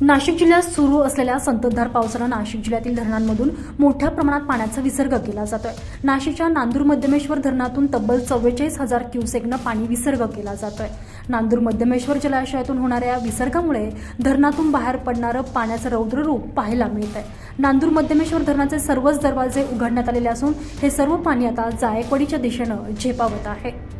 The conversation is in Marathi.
नाशिक जिल्ह्यात सुरू असलेल्या संततधार पावसानं नाशिक जिल्ह्यातील धरणांमधून मोठ्या प्रमाणात पाण्याचा विसर्ग केला जातोय. नाशिकच्या नांदूर मध्यमेश्वर धरणातून तब्बल चव्वेचाळीस हजार क्युसेकनं पाणी विसर्ग केला जातोय. नांदूर मध्यमेश्वर जलाशयातून होणाऱ्या विसर्गामुळे धरणातून बाहेर पडणारं पाण्याचं रौद्र रूप पाहायला मिळत आहे नांदूर मध्यमेश्वर धरणाचे सर्वच दरवाजे उघडण्यात आलेले असून हे सर्व पाणी आता जायकवाडीच्या दिशेनं झेपावत आहे.